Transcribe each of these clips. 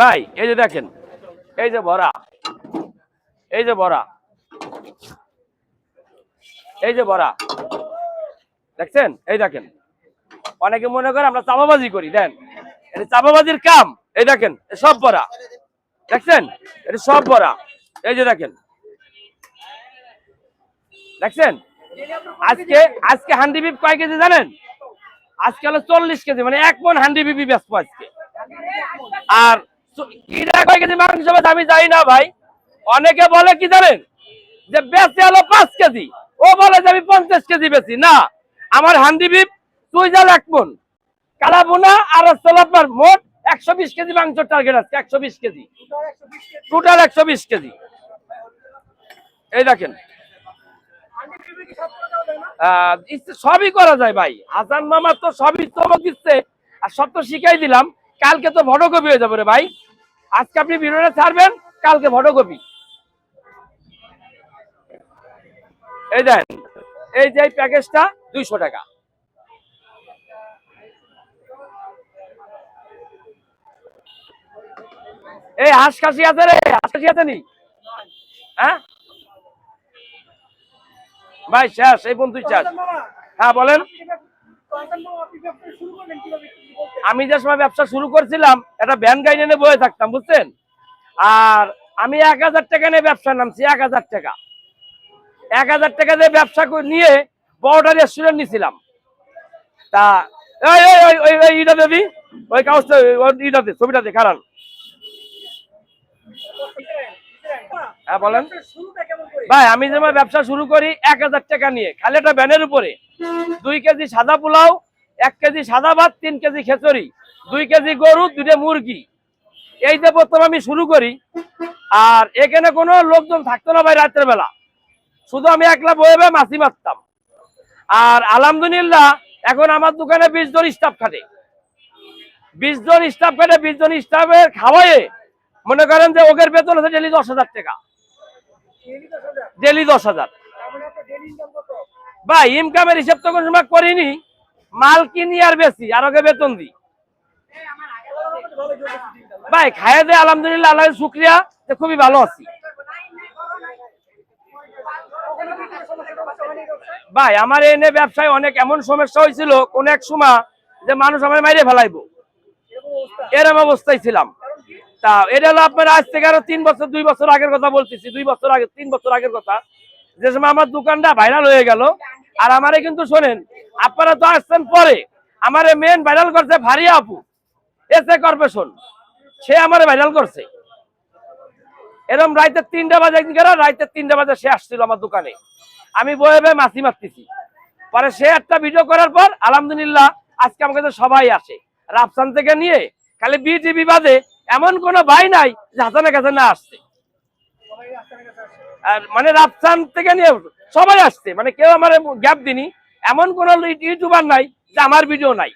ভাই, এই যে দেখেন, এই যে ভরা এই যে ভরা এই যে ভরা দেখছেন? এই দেখেন, অনেকে মনে করে আমরা চাপাবাজি করি, দেন। এটা চাপাবাজির কাম, এই দেখেন সব ভরা দেখছেন? এটা সব ভরা এই যে দেখেন, দেখছেন? আজকে আজকে হান্ডি বিপ কয় কেজি জানেন? আজকে হলো চল্লিশ কেজি মানে এক মন হান্ডি বিপি বেচবো আজকে। আর কিরা কয় কেজি মাংস বেচে আমি জানি না ভাই। অনেকে বলে কি জানেন? যে বেচে হলো পাঁচ কেজি। ও বলে যে আমি পঞ্চাশ কেজি বেশি না, আমার হান্ডি বিপ তুই জাল এক মন। কালা বোনা আর আপনার মোট একশো বিশ কেজি মাংস টার্গেট আছে, একশো বিশ কেজি। টোটাল একশো বিশ কেজি। এই দেখেন। সবই করা যায় ভাই। হাসান মামা তো সবই চমক দিচ্ছে। আর সব তো শিখাই দিলাম। কালকে তো ফটোকপি হয়ে যাবে রে ভাই। আজকে আপনি ভিডিওটা ছাড়বেন, কালকে ফটোকপি এই দেন, এই যে প্যাকেজটা দুইশো টাকা। এই হাঁস খাসি আছে রে, হাঁস খাসি আছে নি? হ্যাঁ? ভাই, শেষ, এই বন্ধুই শেষ। হ্যাঁ বলেন। আমি যে সময় ব্যবসা শুরু করছিলাম একটা ভ্যান গাড়ি নিয়ে বয়ে থাকতাম বুঝছেন? আর আমি এক হাজার টাকা নিয়ে ব্যবসা নামছি এক হাজার টাকা। এক হাজার টাকা দিয়ে ব্যবসা নিয়ে বড়টা রেস্টুরেন্ট নিয়েছিলাম তা এই ওই ওই ওই ইটা দেবি? ওই কাগজটা ওই ইটাতে ছবিটাতে কারণ হ্যাঁ বলেন। ভাই আমি যেমন ব্যবসা শুরু করি এক হাজার টাকা নিয়ে খালি একটা ব্যানের উপরে। দুই কেজি সাদা পোলাও এক কেজি সাদা ভাত তিন কেজি খেচড়ি। দুই কেজি গরু দুটো মুরগি। এই যে প্রথম আমি শুরু করি আর এখানে কোনো লোকজন থাকতো না ভাই রাতের বেলা। শুধু আমি একলা বয়ে বয়ে মাছি মারতাম। আর আলহামদুলিল্লাহ এখন আমার দোকানে বিশ জন স্টাফ খাটে। বিশ জন স্টাফ খাটে বিশ জন স্টাফের খাওয়ায়ে মনে করেন যে ওদের বেতন আছে ডেলি দশ হাজার টাকা। ডেলি দশ হাজার? ভাই ইনকামের হিসাব তো কোনো সময় করিনি। মাল কিনি আর বেশি আর ওকে বেতন দিই। ভাই, খাইয়ে দে, আলহামদুলিল্লাহ আল্লাহ শুক্রিয়া, যে খুবই ভালো আছি। ভাই, আমার এনে ব্যবসায় অনেক এমন সমস্যা হয়েছিল, কোন এক সময় যে মানুষ আমার মাইরে ফেলাইবো। এরম অবস্থায় ছিলাম। তা, এটা হলো আপনার আজ থেকে আরও তিন বছর, দুই বছর আগের কথা বলতেছি, দুই বছর আগে, তিন বছর আগের কথা। যে সময় আমার দোকানটা ভাইরাল হয়ে গেল, আর আমারে কিন্তু শোনেন, আপনারা তো আসছেন পরে, আমারে মেন ভাইরাল করছে ভারিয়া আপু এসে কর্পোরেশন সে আমারে ভাইরাল করছে। এরকম রাইতে তিনটা বাজে একদিন গেল রাইতে তিনটা বাজে সে আসছিল আমার দোকানে। আমি বয়ে বয়ে মাছি মারতেছি। পরে সে একটা ভিডিও করার পর, আলহামদুলিল্লাহ, আজকে আমার কাছে সবাই আসে। রাফসান থেকে নিয়ে, খালি বিটিভি বাদে, এমন কোনো ভাই নাই যে হাসানের কাছে না আসছে। আর মানে রাফসান থেকে নিয়ে সবাই আসছে। মানে কেউ আমার গ্যাপ দিনি। এমন কোন ইউটিউবার নাই যে আমার ভিডিও নাই।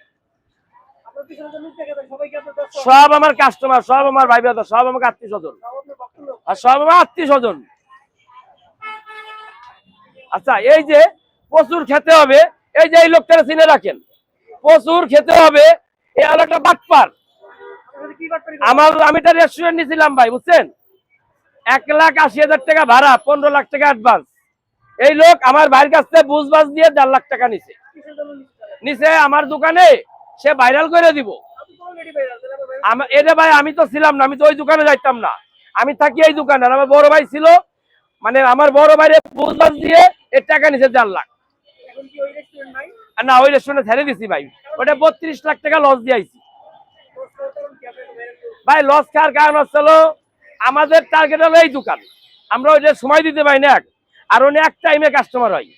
সব আমার কাস্টমার সব আমার ভাই ব্রাদার, সব আমাকে আত্মীয় স্বজন। আর সব আমার আত্মীয় স্বজন। আচ্ছা এই যে প্রচুর খেতে হবে, এই যে এই লোকটারা চিনে রাখেন। প্রচুর খেতে হবে এই হলো একটা বাটপার। আমার, আমি একটা রেস্টুরেন্ট নিয়েছিলাম ভাই, বুঝছেন? এক লাখ আশি হাজার টাকা ভাড়া, পনেরো লাখ টাকা অ্যাডভান্স এই লোক আমার ভাইয়ের কাছ থেকে বুঝ বাজ দিয়ে দেড় লাখ টাকা নিছে। নিচে আমার দোকানে, সে ভাইরাল করে দিব। এটা ভাই, আমি তো ছিলাম না, আমি তো ওই দোকানে যাইতাম না। আমি থাকি এই দোকানে আমার বড় ভাই ছিল মানে আমার বড় ভাইরে বুঝ বাজ দিয়ে এর টাকা নিছে দেড় লাখ। না, ওই রেস্টুরেন্টে ছেড়ে দিছি ভাই। ওটা বত্রিশ লাখ টাকা লস দিয়েছি ভাই লস খাওয়ার কারণ হচ্ছিল আমাদের টার্গেট হলো এই দোকান। আমরা ওইটা সময় দিতে পারি না এক, আর উনি এক টাইমে কাস্টমার হয়।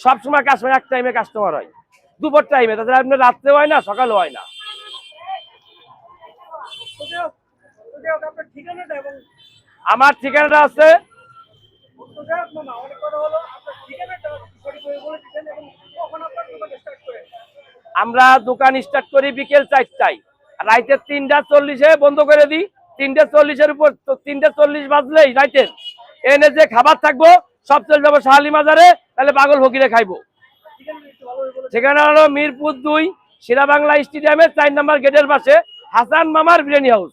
সব সময় কাস্টমার এক টাইমে কাস্টমার হয়। দুপুর টাইমে তাছাড়া আপনার রাত্রে হয় না, সকালে হয় না। আমার ঠিকানাটা আছে আমরা দোকান স্টার্ট করি বিকেল চারটায়। রাইতে তিনটা চল্লিশে বন্ধ করে দিই। তিনটে চল্লিশের উপর তিনটে চল্লিশ বাজলেই রাইতের। এনে যে খাবার থাকব, সব চলে যাব শাহালি মাজারে, তাহলে পাগল ফকিরে খাইবো। সেখানে হলো মিরপুর দুই সিরা বাংলা স্টেডিয়ামের চার নাম্বার গেটের পাশে হাসান মামার বিরিয়ানি হাউস।